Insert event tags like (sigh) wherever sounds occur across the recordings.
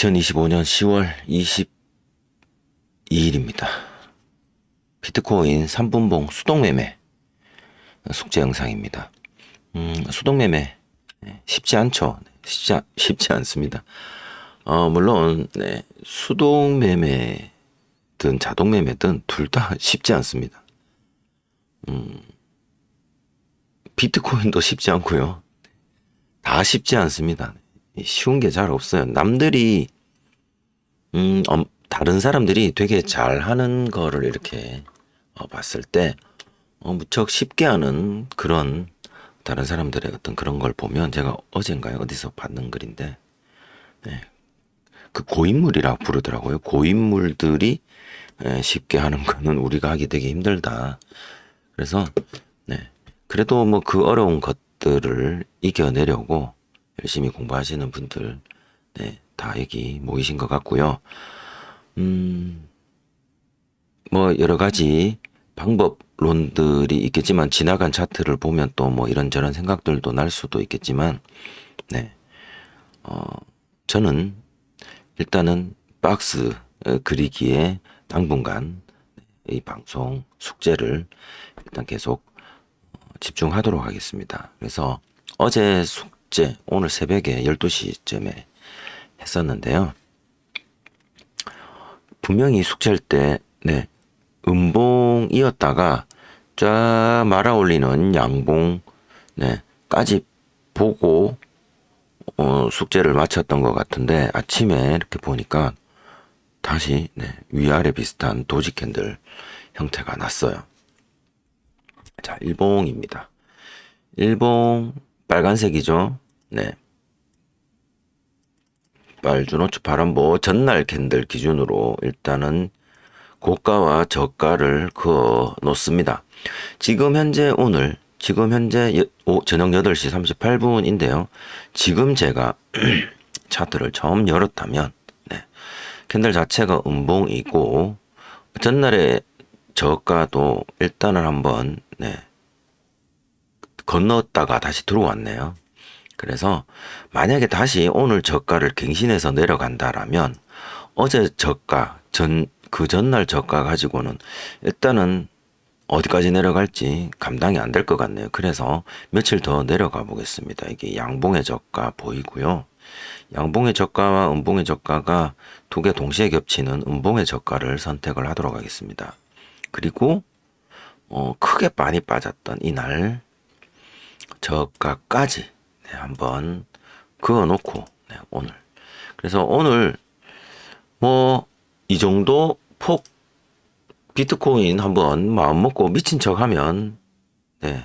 2025년 10월 22일입니다. 비트코인 3분봉 수동매매 숙제 영상입니다. 음, 수동매매 네, 쉽지 않죠. 네, 쉽지, 않- 쉽지 않습니다. 어, 물론 네, 수동매매든 자동매매든 둘 다 (laughs) 쉽지 않습니다. 음, 비트코인도 쉽지 않고요. 다 쉽지 않습니다. 쉬운 게 잘 없어요. 남들이 음, 엄- 다른 사람들이 되게 잘 하는 거를 이렇게 어, 봤을 때 어, 무척 쉽게 하는 그런 다른 사람들의 어떤 그런 걸 보면 제가 어젠가요 어디서 봤는 글인데 네. 그 고인물이라고 부르더라고요. 고인물들이 에, 쉽게 하는 거는 우리가 하기 되게 힘들다. 그래서 네. 그래도 뭐 그 어려운 것들을 이겨내려고 열심히 공부하시는 분들 네, 다 여기 모이신 것 같고요. 음, 뭐 여러 가지 방법론들이 있겠지만 지나간 차트를 보면 또 뭐 이런저런 생각들도 날 수도 있겠지만 네. 어, 저는 일단은 박스 어, 그리기에 당분간 이 방송 숙제를 일단 계속 어, 집중하도록 하겠습니다. 그래서 어제 숙 제 오늘 새벽에 12시쯤에 했었는데요. 분명히 숙제할 때, 네, 음봉이었다가 쫙 말아 올리는 양봉, 네, 까지 보고, 어, 숙제를 마쳤던 것 같은데 아침에 이렇게 보니까 다시, 네, 위아래 비슷한 도지 캔들 형태가 났어요. 자, 일봉입니다. 일봉 빨간색이죠. 네. 빨주노초 파란보 전날 캔들 기준으로 일단은 고가와 저가를 그어 놓습니다. 지금 현재 오늘 지금 현재 여- 오- 저녁 8시 38분인데요. 지금 제가 (clears throat) 차트를 처음 열었다면 네. 캔들 자체가 음봉이고 전날에 저가도 일단은 한번 네. 건넜다가 다시 들어왔네요. 그래서 만약에 다시 오늘 저가를 갱신해서 내려간다라면 어제 저가 전 그 전날 저가 가지고는 일단은 어디까지 내려갈지 감당이 안 될 것 같네요. 그래서 며칠 더 내려가 보겠습니다. 이게 양봉의 저가 보이고요. 양봉의 저가와 음봉의 저가가 두 개 동시에 겹치는 음봉의 저가를 선택을 하도록 하겠습니다. 그리고 어, 크게 많이 빠졌던 이날 저가까지 네, 한번 그어 놓고 네, 오늘 그래서 오늘 뭐 이 정도 폭 비트코인 한번 마음 먹고 미친 척 하면 네.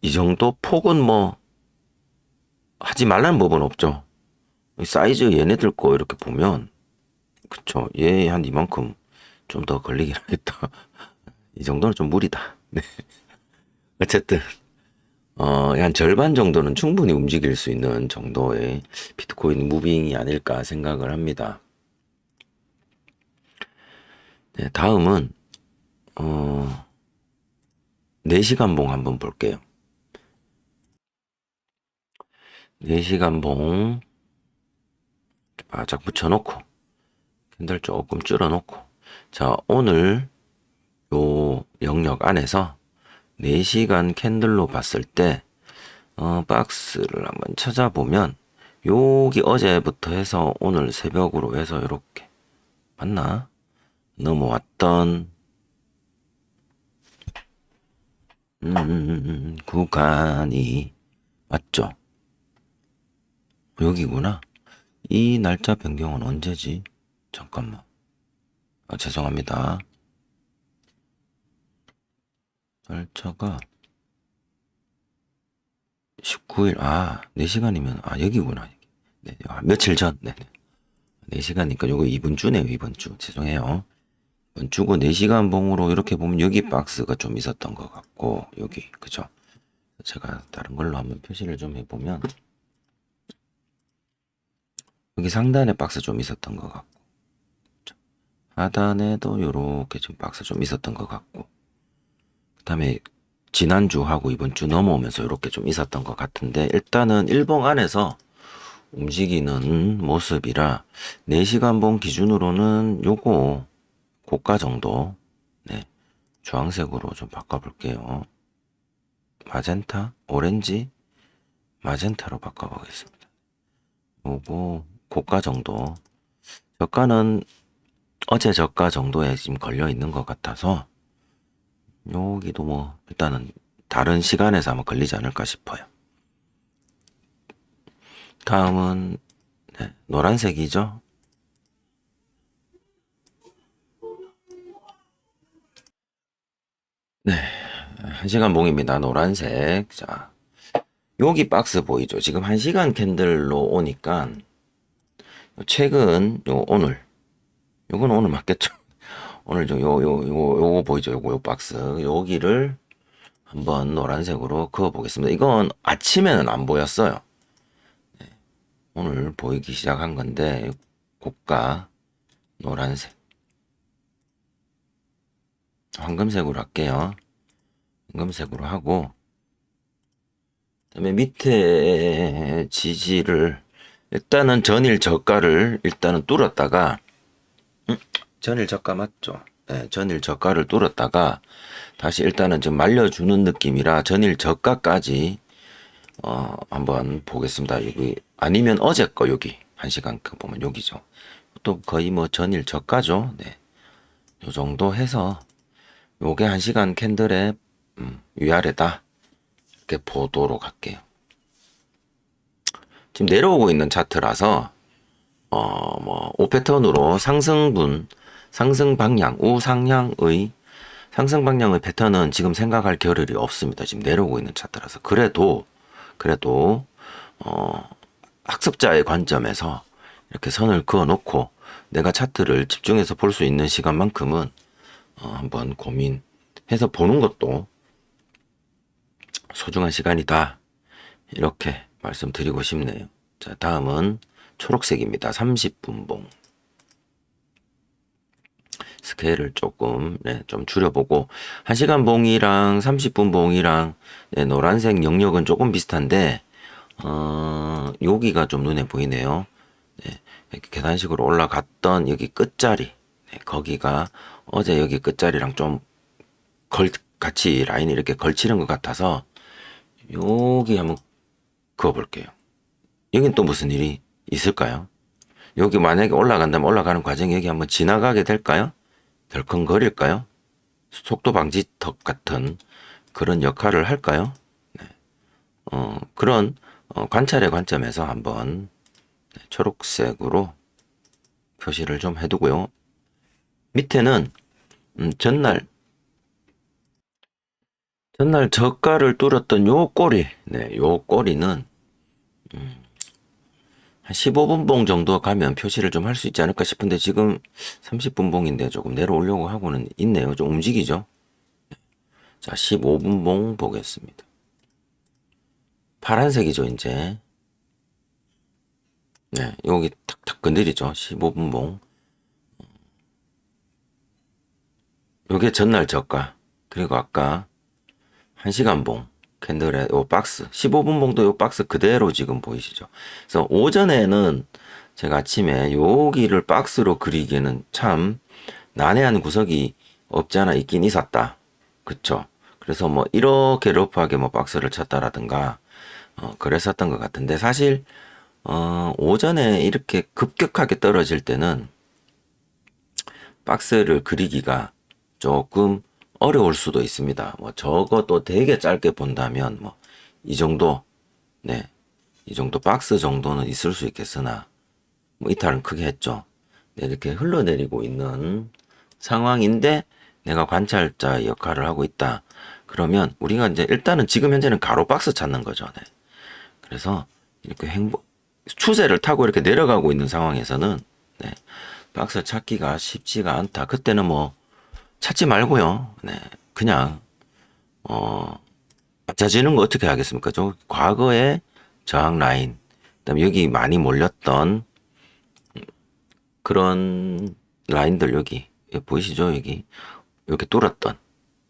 이 정도 폭은 뭐 하지 말라는 법은 없죠. 사이즈 얘네들 거 이렇게 보면 그쵸 얘 한 이만큼 좀 더 걸리긴 하겠다. (laughs) 이 정도는 좀 무리다. 네. 어쨌든 어, 한 절반 정도는 충분히 움직일 수 있는 정도의 비트코인 무빙이 아닐까 생각을 합니다. 네, 다음은 어, 4시간 봉 한번 볼게요. 4시간 봉 바짝 붙여놓고 캔들 조금 줄여놓고 자 오늘 요 영역 안에서 4시간 캔들로 봤을 때 어, 박스를 한번 찾아보면 여기 어제부터 해서 오늘 새벽으로 해서 이렇게 맞나? 넘어왔던 음, 구간이 맞죠? 여기구나. 이 날짜 변경은 언제지? 잠깐만. 아, 죄송합니다. 날짜가 19일, 아, 4시간이면, 아, 여기구나. 네, 아, 며칠 전, 네. 4시간이니까 요거 이번 주네요, 이번 주. 죄송해요. 이번 주고 4시간 봉으로 이렇게 보면 여기 박스가 좀 있었던 것 같고, 여기, 그죠? 제가 다른 걸로 한번 표시를 좀 해보면, 여기 상단에 박스 좀 있었던 것 같고? 하단에도 요렇게 좀 박스 좀 있었던 것 같고, 그 다음에 지난주하고 이번 주 넘어오면서 이렇게 좀 있었던 것 같은데 일단은 일봉 안에서 움직이는 모습이라 4시간 봉 기준으로는 요거 고가 정도 네, 주황색으로 좀 바꿔볼게요. 마젠타, 오렌지, 마젠타로 바꿔보겠습니다. 요거 고가 정도 저가는 어제 저가 정도에 지금 걸려 있는 것 같아서 여기도 뭐 일단은 다른 시간에서 아마 걸리지 않을까 싶어요. 다음은 네, 노란색이죠. 네, 한 시간 봉입니다. 노란색. 자, 여기 박스 보이죠? 지금 한 시간 캔들로 오니까 최근 요 오늘 요건 오늘 맞겠죠? 오늘 좀요요 요 요거 보이죠? 요거 요 박스 여기를 한번 노란색으로 그어 보겠습니다. 이건 아침에는 안 보였어요. 네, 오늘 보이기 시작한 건데 고가 노란색 황금색으로 할게요. 황금색으로 하고 그다음에 밑에 지지를 일단은 전일 저가를 일단은 뚫었다가 음, 전일 저가 맞죠? 네, 전일 저가를 뚫었다가 다시 일단은 좀 말려주는 느낌이라 전일 저가까지 어 한번 보겠습니다. 여기 아니면 어제 거 여기 한 시간 그 보면 여기죠. 또 거의 뭐 전일 저가죠. 네, 요 정도 해서 요게 한 시간 캔들의 음, 위아래다 이렇게 보도록 할게요. 지금 내려오고 있는 차트라서 어뭐 5패턴으로 상승분 상승 방향 우상향의 상승 방향의 패턴은 지금 생각할 겨를이 없습니다. 지금 내려오고 있는 차트라서 그래도 그래도 어 학습자의 관점에서 이렇게 선을 그어 놓고 내가 차트를 집중해서 볼 수 있는 시간만큼은 어, 한번 고민해서 보는 것도 소중한 시간이다. 이렇게 말씀드리고 싶네요. 자, 다음은 초록색입니다. 30분 봉. 스케일을 조금 네, 좀 줄여보고 1시간 봉이랑 30분 봉이랑 네, 노란색 영역은 조금 비슷한데 어, 여기가 좀 눈에 보이네요. 네, 이렇게 계단식으로 올라갔던 여기 끝자리 네, 거기가 어제 여기 끝자리랑 좀 걸, 같이 라인이 이렇게 걸치는 것 같아서 여기 한번 그어볼게요. 여긴 또 무슨 일이 있을까요? 여기 만약에 올라간다면 올라가는 과정에 여기 한번 지나가게 될까요? 덜컹거릴까요? 속도 방지턱 같은 그런 역할을 할까요? 네. 어, 그런 어, 관찰의 관점에서 한번 네, 초록색으로 표시를 좀 해두고요. 밑에는 음, 전날 전날 저가를 뚫었던 요 꼬리, 네, 요 꼬리는 음, 한 15분 봉 정도 가면 표시를 좀 할 수 있지 않을까 싶은데 지금 30분 봉인데 조금 내려오려고 하고는 있네요. 좀 움직이죠. 자, 15분 봉 보겠습니다. 파란색이죠, 이제. 네, 여기 탁탁 건드리죠. 15분 봉. 요게 전날 저가. 그리고 아까 1시간 봉. 캔들의 요 박스 15분 봉도 요 박스 그대로 지금 보이시죠? 그래서 오전에는 제가 아침에 여기를 박스로 그리기에는 참 난해한 구석이 없지 않아 있긴 있었다. 그쵸? 그래서 뭐 이렇게 러프하게 뭐 박스를 쳤다라든가 어 그랬었던 것 같은데 사실 어 오전에 이렇게 급격하게 떨어질 때는 박스를 그리기가 조금 어려울 수도 있습니다. 뭐 적어도 되게 짧게 본다면 뭐 이 정도 네. 이 정도 박스 정도는 있을 수 있겠으나 뭐 이탈은 크게 했죠. 네, 이렇게 흘러내리고 있는 상황인데 내가 관찰자 역할을 하고 있다. 그러면 우리가 이제 일단은 지금 현재는 가로 박스 찾는 거죠. 네. 그래서 이렇게 행보 추세를 타고 이렇게 내려가고 있는 상황에서는 네. 박스 찾기가 쉽지가 않다. 그때는 뭐 찾지 말고요. 네, 그냥 어 낮아지는 거 어떻게 하겠습니까? 저 과거의 저항 라인, 그다음에 여기 많이 몰렸던 그런 라인들 여기, 여기 보이시죠? 여기 이렇게 뚫었던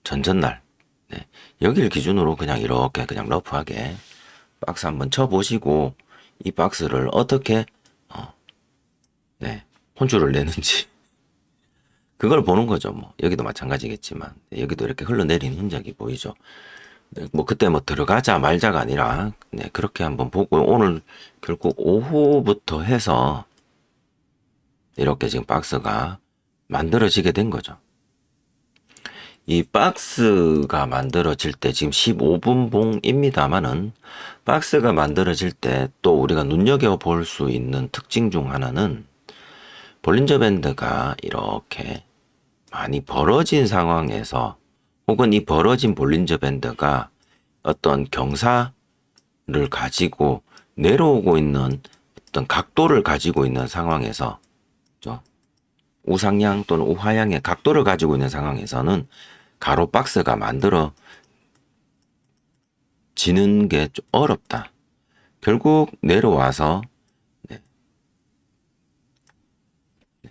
전전날 네, 여기를 기준으로 그냥 이렇게 그냥 러프하게 박스 한번 쳐보시고 이 박스를 어떻게 어, 네, 혼쭐을 내는지 그걸 보는 거죠. 뭐 여기도 마찬가지겠지만 여기도 이렇게 흘러내리는 흔적이 보이죠. 네, 뭐 그때 뭐 들어가자 말자가 아니라 네, 그렇게 한번 보고 오늘 결국 오후부터 해서 이렇게 지금 박스가 만들어지게 된 거죠. 이 박스가 만들어질 때 지금 15분 봉입니다만은 박스가 만들어질 때 또 우리가 눈여겨 볼 수 있는 특징 중 하나는 볼린저 밴드가 이렇게 많이 벌어진 상황에서 혹은 이 벌어진 볼린저 밴드가 어떤 경사를 가지고 내려오고 있는 어떤 각도를 가지고 있는 상황에서? 우상향 또는 우하향의 각도를 가지고 있는 상황에서는 가로 박스가 만들어 지는 게 좀 어렵다. 결국 내려와서 네. 네.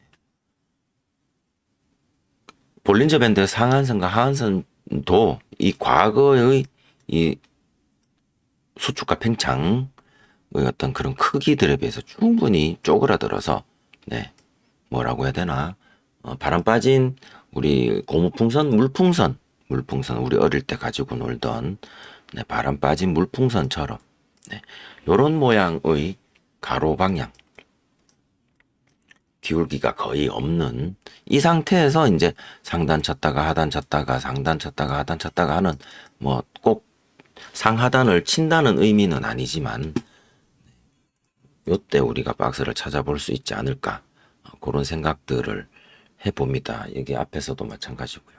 볼린저 밴드 상한선과 하한선도 이 과거의 이 수축과 팽창의 어떤 그런 크기들에 비해서 충분히 쪼그라들어서 네 뭐라고 해야 되나 어, 바람 빠진 우리 고무풍선 물풍선 물풍선 우리 어릴 때 가지고 놀던 네, 바람 빠진 물풍선처럼 네, 요런 모양의 가로 방향 기울기가 거의 없는 이 상태에서 이제 상단 쳤다가 하단 쳤다가 상단 쳤다가 하단 쳤다가 하는 뭐 꼭 상하단을 친다는 의미는 아니지만 요때 우리가 박스를 찾아볼 수 있지 않을까 어, 그런 생각들을 해봅니다. 여기 앞에서도 마찬가지고요.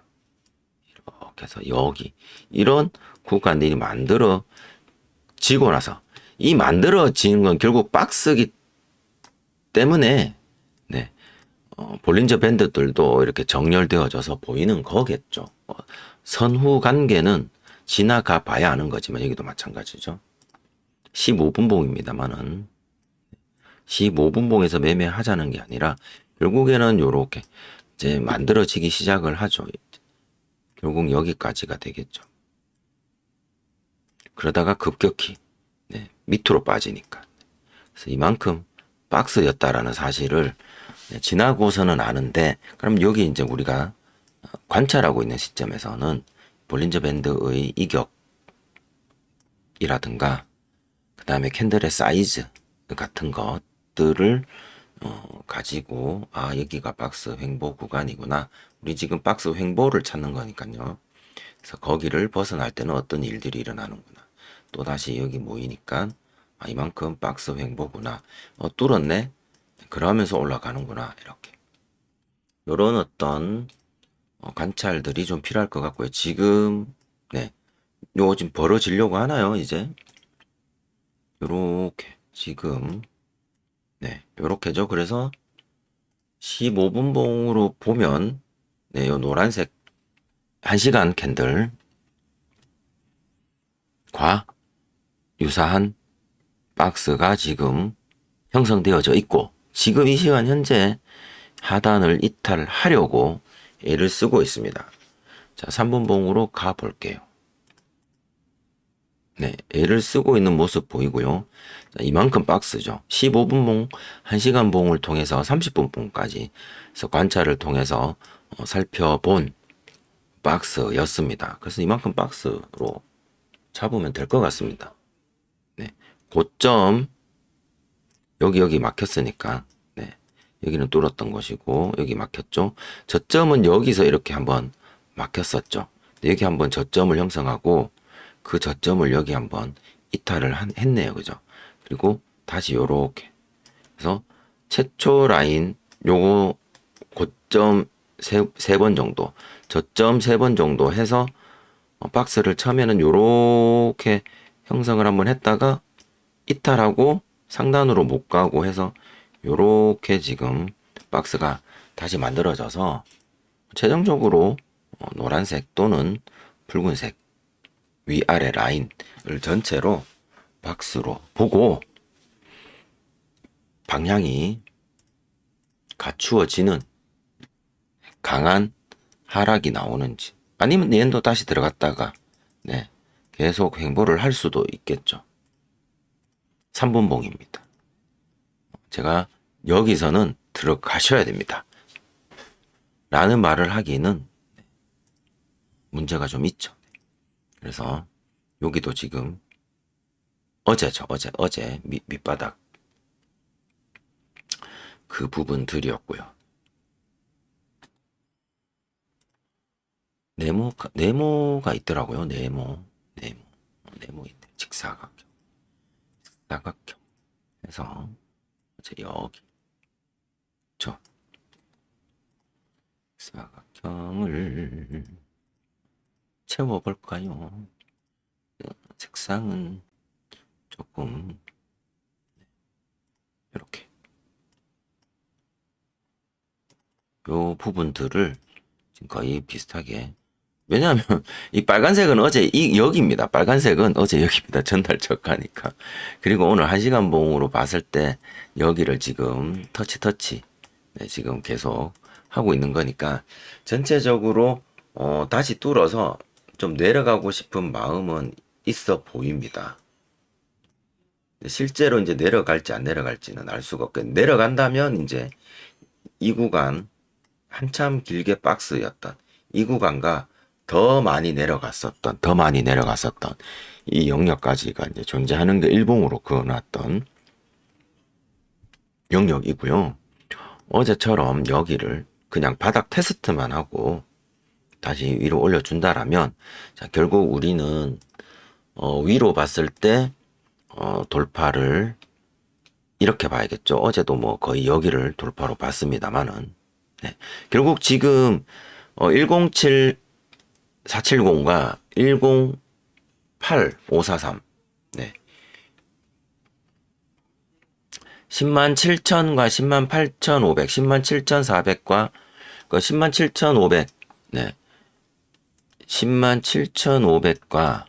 이렇게 해서 여기 이런 구간들이 만들어 지고 나서 이 만들어지는 건 결국 박스기 때문에 네 어, 볼린저 밴드들도 이렇게 정렬되어져서 보이는 거겠죠. 어, 선후 관계는 지나가 봐야 아는 거지만 여기도 마찬가지죠. 15분봉입니다만은 15분봉에서 매매하자는 게 아니라 결국에는 요렇게 이제 만들어지기 시작을 하죠. 결국 여기까지가 되겠죠. 그러다가 급격히 네, 밑으로 빠지니까. 그래서 이만큼 박스였다라는 사실을 네, 지나고서는 아는데 그럼 여기 이제 우리가 관찰하고 있는 시점에서는 볼린저 밴드의 이격이라든가 그 다음에 캔들의 사이즈 같은 것들을 어, 가지고 아 여기가 박스 횡보 구간이구나. 우리 지금 박스 횡보를 찾는 거니까요. 그래서 거기를 벗어날 때는 어떤 일들이 일어나는구나. 또 다시 여기 모이니까 아 이만큼 박스 횡보구나. 어 뚫었네 그러면서 올라가는구나 이렇게. 요런 어떤 어, 관찰들이 좀 필요할 것 같고요. 지금 네. 요거 지금 벌어지려고 하나요 이제? 요렇게 지금. 네, 요렇게죠. 그래서 15분 봉으로 보면 네, 요 노란색 1시간 캔들과 유사한 박스가 지금 형성되어져 있고 지금 이 시간 현재 하단을 이탈하려고 애를 쓰고 있습니다. 자, 3분봉으로 가 볼게요. 네, 애를 쓰고 있는 모습 보이고요. 자, 이만큼 박스죠. 15분 봉, 1시간 봉을 통해서 30분 봉까지 그래서 관찰을 통해서 어, 살펴본 박스였습니다. 그래서 이만큼 박스로 잡으면 될 것 같습니다. 네, 고점 여기 여기 막혔으니까 네, 여기는 뚫었던 것이고 여기 막혔죠. 저점은 여기서 이렇게 한번 막혔었죠. 여기 한번 저점을 형성하고 그 저점을 여기 한번 이탈을 한, 했네요. 그죠? 그리고 다시 요렇게. 그래서 최초 라인 요거 고점 세, 세번 정도, 저점 세 번 정도 해서 어, 박스를 쳐면은 요렇게 형성을 한번 했다가 이탈하고 상단으로 못 가고 해서 요렇게 지금 박스가 다시 만들어져서 최종적으로 어, 노란색 또는 붉은색 위아래 라인을 전체로 박스로 보고 방향이 갖추어지는 강한 하락이 나오는지 아니면 얘도 다시 들어갔다가 네 계속 횡보를 할 수도 있겠죠. 3분봉입니다. 제가 여기서는 들어가셔야 됩니다. 라는 말을 하기는 문제가 좀 있죠. 그래서 여기도 지금 어제죠, 어제, 어제 밑, 밑바닥 그 부분들이었고요. 네모, 네모가 있더라고요. 네모, 네모, 네모 있네. 직사각형, 직 사각형. 해서 이제 여기, 저 직사각형을 채워볼까요? 어, 색상은 조금 이렇게 요 부분들을 지금 거의 비슷하게 왜냐하면 이 빨간색은 어제 이 여기입니다. 빨간색은 어제 여기입니다. 전달 적하니까 그리고 오늘 한 시간 봉으로 봤을 때 여기를 지금 터치 터치 네, 지금 계속 하고 있는 거니까 전체적으로 어, 다시 뚫어서 좀 내려가고 싶은 마음은 있어 보입니다. 실제로 이제 내려갈지 안 내려갈지는 알 수가 없겠 내려간다면 이제 이 구간 한참 길게 박스였던 이 구간과 더 많이 내려갔었던 더 많이 내려갔었던 이 영역까지가 이제 존재하는 게 일봉으로 그어놨던 영역이고요. 어제처럼 여기를 그냥 바닥 테스트만 하고 다시 위로 올려준다라면 자 결국 우리는 어, 위로 봤을 때 어, 돌파를 이렇게 봐야겠죠. 어제도 뭐 거의 여기를 돌파로 봤습니다만은 네. 결국 지금 어, 107 470과 108 543 네. 10만 7천과 10만 8,500, 10만 7,400과 그 10만 7,500, 네. 10만 7,500과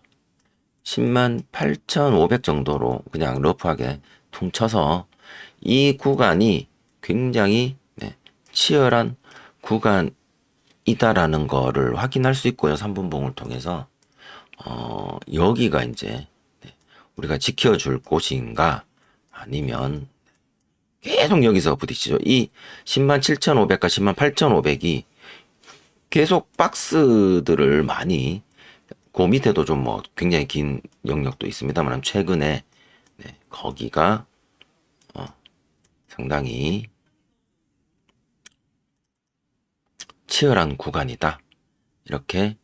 10만 8,500 정도로 그냥 러프하게 퉁쳐서 이 구간이 굉장히 네, 치열한 구간 이다라는 거를 확인할 수 있고요. 3분봉을 통해서 어, 여기가 이제 네, 우리가 지켜줄 곳인가 아니면 계속 여기서 부딪히죠. 이 10만 7,500과 10만 8,500이 계속 박스들을 많이 그 밑에도 좀 뭐 굉장히 긴 영역도 있습니다만 최근에 네, 거기가 어, 상당히 치열한 구간이다. 이렇게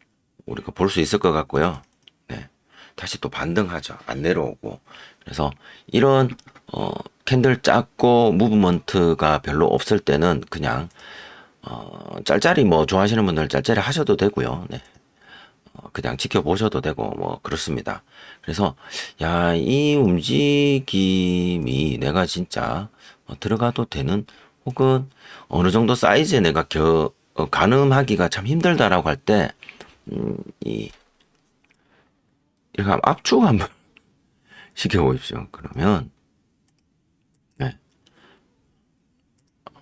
우리가 볼 수 있을 것 같고요. 네. 다시 또 반등하죠. 안 내려오고. 그래서 이런 어, 캔들 작고 무브먼트가 별로 없을 때는 그냥 어, 짤짤이 뭐 좋아하시는 분들 짤짤이 하셔도 되고요. 네. 어, 그냥 지켜보셔도 되고 뭐 그렇습니다. 그래서 야 이 움직임이 내가 진짜 어, 들어가도 되는 혹은 어느 정도 사이즈에 내가 겨 어, 가늠하기가 참 힘들다라고 할 때 음, 이 이렇게 압축 한번 (laughs) 시켜보십시오. 그러면 네.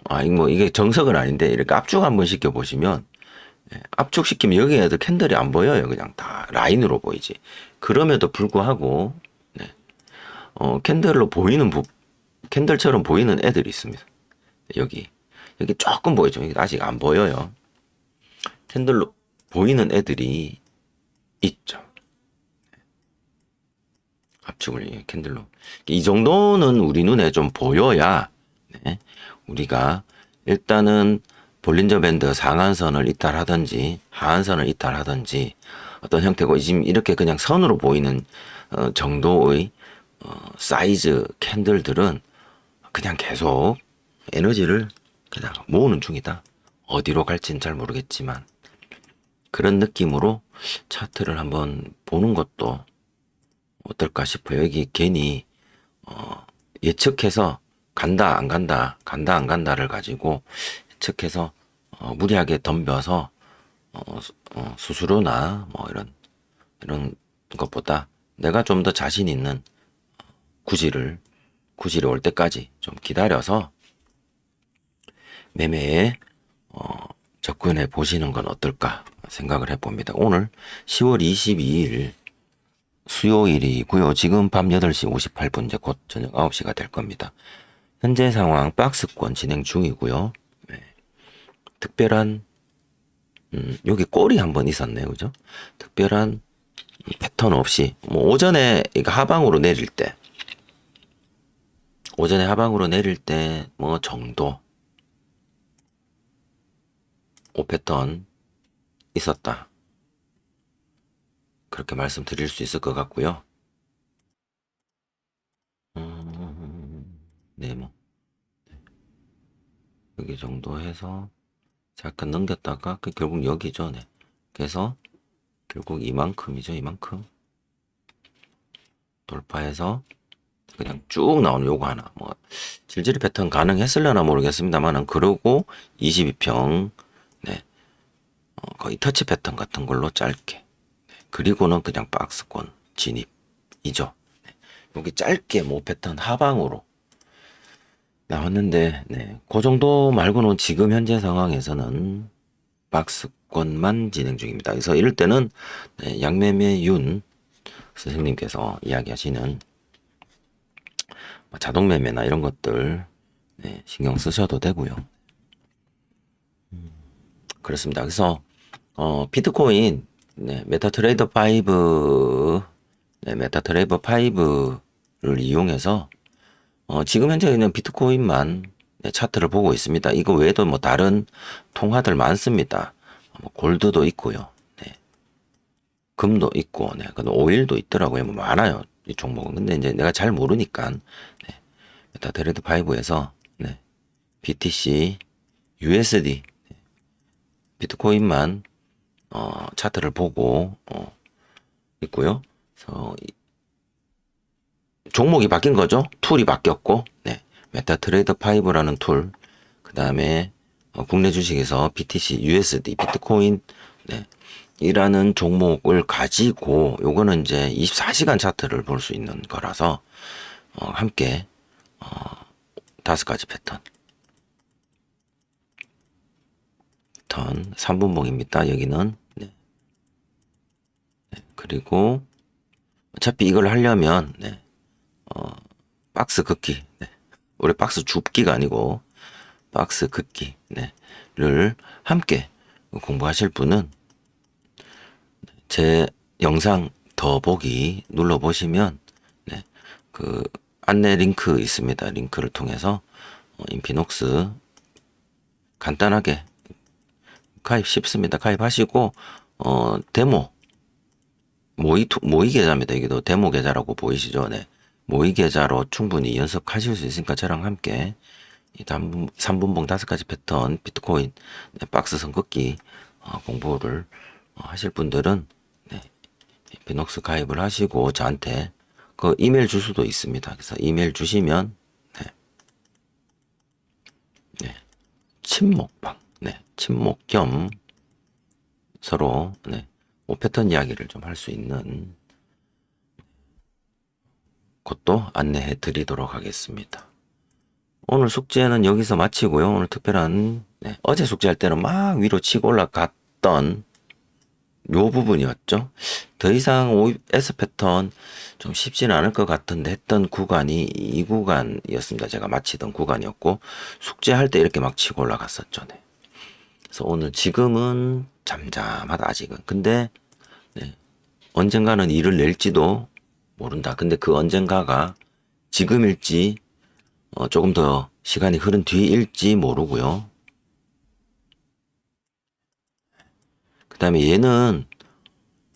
아, 이거 뭐 이게 정석은 아닌데 이렇게 압축 한번 시켜 보시면 네, 압축시키면 여기에도 캔들이 안 보여요. 그냥 다 라인으로 보이지. 그럼에도 불구하고 네. 어, 캔들로 보이는 부, 캔들처럼 보이는 애들이 있습니다. 여기 여기 조금 보이죠. 여기 아직 안 보여요. 캔들로 보이는 애들이 있죠. 압축을 캔들로 이 정도는 우리 눈에 좀 보여야 네. 우리가 일단은 볼린저 밴드 상한선을 이탈하든지 하한선을 이탈하든지 어떤 형태고 지금 이렇게 그냥 선으로 보이는 어, 정도의 어, 사이즈 캔들들은 그냥 계속 에너지를 그냥 모으는 중이다. 어디로 갈지는 잘 모르겠지만 그런 느낌으로 차트를 한번 보는 것도 어떨까 싶어요. 여기 괜히 어, 예측해서 간다 안 간다 간다 안 간다를 가지고 예측해서 어, 무리하게 덤벼서 어, 어, 수수료나 뭐 이런 이런 것보다 내가 좀 더 자신 있는 구질을 구질이 올 때까지 좀 기다려서 매매에 어, 접근해 보시는 건 어떨까 생각을 해봅니다. 오늘 10월 22일 수요일이고요. 지금 밤 8시 58분 이제 곧 저녁 9시가 될 겁니다. 현재 상황 박스권 진행 중이고요. 네. 특별한 음, 여기 골이 한 번 있었네요. 그죠? 특별한 패턴 없이 뭐 오전에 이거 하방으로 내릴 때 오전에 하방으로 내릴 때 뭐 정도 5패턴 있었다. 그렇게 말씀드릴 수 있을 것 같고요. 음, 네, 뭐. 네. 여기 정도 해서 잠깐 넘겼다가 그 결국 여기죠. 네. 그래서 결국 이만큼이죠. 이만큼. 돌파해서 그냥 쭉 나오는 요거 하나. 뭐 질질이 패턴 가능했을려나 모르겠습니다만은 그러고 22평 네. 어, 거의 터치 패턴 같은 걸로 짧게. 네. 그리고는 그냥 박스권 진입이죠. 네. 여기 짧게 뭐 패턴 하방으로 나왔는데, 네. 그 정도 말고는 지금 현재 상황에서는 박스권만 진행 중입니다. 그래서 이럴 때는 네, 양매매 윤 선생님께서 이야기하시는 뭐 자동 매매나 이런 것들 네, 신경 쓰셔도 되고요. 음, 그렇습니다. 그래서 어, 비트코인 네, 메타트레이더 5 네, 메타트레이더 5를 이용해서 어, 지금 현재 그냥 비트코인만 네, 차트를 보고 있습니다. 이거 외에도 뭐 다른 통화들 많습니다. 뭐 골드도 있고요. 네. 금도 있고, 네. 근데 오일도 있더라고요. 뭐 많아요. 이 종목은. 근데 이제 내가 잘 모르니까, 네. 메타트레이드 5에서, 네. BTC, USD, 네. 비트코인만, 어, 차트를 보고, 어, 있고요. 그래서 이- 종목이 바뀐 거죠. 툴이 바뀌었고, 네. 메타트레이더 5라는 툴, 그 다음에 어, 국내 주식에서 BTC, USD, 비트코인, 네. 이라는 종목을 가지고 요거는 이제 24시간 차트를 볼 수 있는 거라서 어, 함께 어, 다섯 가지 패턴 턴 3분봉입니다. 여기는 그리고 어차피 이걸 하려면 네. 어, 박스 긋기 네. 우리 박스 줍기가 아니고 박스 긋기 네. 를 함께 공부하실 분은 제 영상 더 보기 눌러 보시면 네, 그 안내 링크 있습니다. 링크를 통해서 어, 인피녹스 간단하게 가입 쉽습니다. 가입하시고 어 데모 모의 투- 모의 계좌입니다. 이게도 데모 계좌라고 보이시죠? 네. 모의 계좌로 충분히 연습하실 수 있으니까 저랑 함께 이 3분, 3분봉 다섯 가지 패턴 비트코인 네, 박스 선긋기 어, 공부를 어, 하실 분들은 네, 비녹스 가입을 하시고 저한테 그 이메일 주소도 있습니다. 그래서 이메일 주시면 네, 네, 친목방, 네, 친목 겸 서로 네, 오 패턴 이야기를 좀 할 수 있는 곳도 안내해 드리도록 하겠습니다. 오늘 숙제는 여기서 마치고요. 오늘 특별한 네, 어제 숙제할 때는 막 위로 치고 올라갔던 요 부분이었죠. 더 이상 OS 패턴 좀 쉽지는 않을 것 같은데 했던 구간이 이 구간이었습니다. 제가 마치던 구간이었고 숙제할 때 이렇게 막 치고 올라갔었죠. 네. 그래서 오늘 지금은 잠잠하다 아직은. 근데 네, 언젠가는 일을 낼지도 모른다. 근데 그 언젠가가 지금일지 어, 조금 더 시간이 흐른 뒤일지 모르고요. 그 다음에 얘는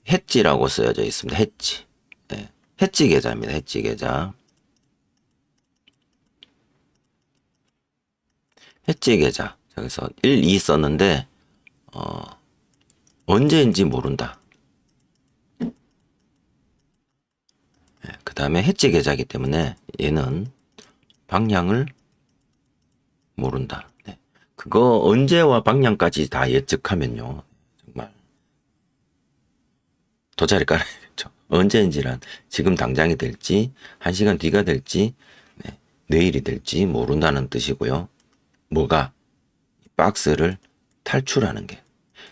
해지라고 쓰여져 있습니다. 해지. 네. 해지 계좌입니다. 해지 계좌. 해지 계좌. 여기서 1, 2 썼는데, 어, 언제인지 모른다. 그 다음에 해지 계좌이기 때문에 얘는 방향을 모른다. 네. 그거 언제와 방향까지 다 예측하면요. 정말 도자리 깔아야겠죠. 언제인지란 지금 당장이 될지 한 시간 뒤가 될지 네, 내일이 될지 모른다는 뜻이고요. 뭐가 박스를 탈출하는 게.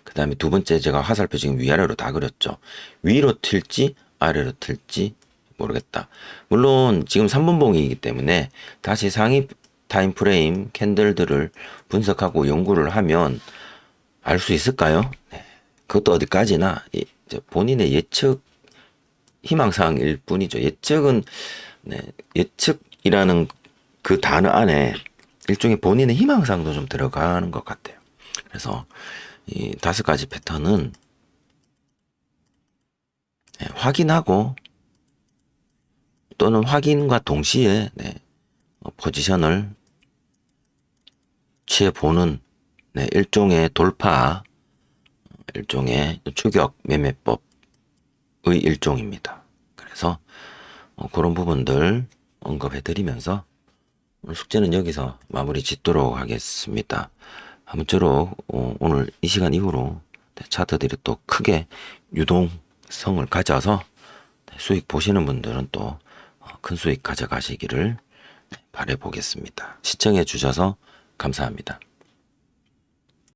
그 다음에 두 번째 제가 화살표 지금 위아래로 다 그렸죠. 위로 튈지 아래로 틀지 모르겠다. 물론 지금 3분 봉이기 때문에 다시 상위 타임 프레임 캔들들을 분석하고 연구를 하면 알 수 있을까요? 네. 그것도 어디까지나 본인의 예측 희망사항일 뿐이죠. 예측은 네, 예측이라는 그 단어 안에 일종의 본인의 희망사항도 좀 들어가는 것 같아요. 그래서 이 다섯 가지 패턴은 네, 확인하고 또는 확인과 동시에 네, 어, 포지션을 취해보는 네, 일종의 돌파, 일종의 추격 매매법의 일종입니다. 그래서 어, 그런 부분들 언급해드리면서 숙제는 여기서 마무리 짓도록 하겠습니다. 아무쪼록 어, 오늘 이 시간 이후로 네, 차트들이 또 크게 유동성을 가져서 네, 수익 보시는 분들은 또 큰 수익 가져가시기를 바래 보겠습니다. 시청해 주셔서 감사합니다.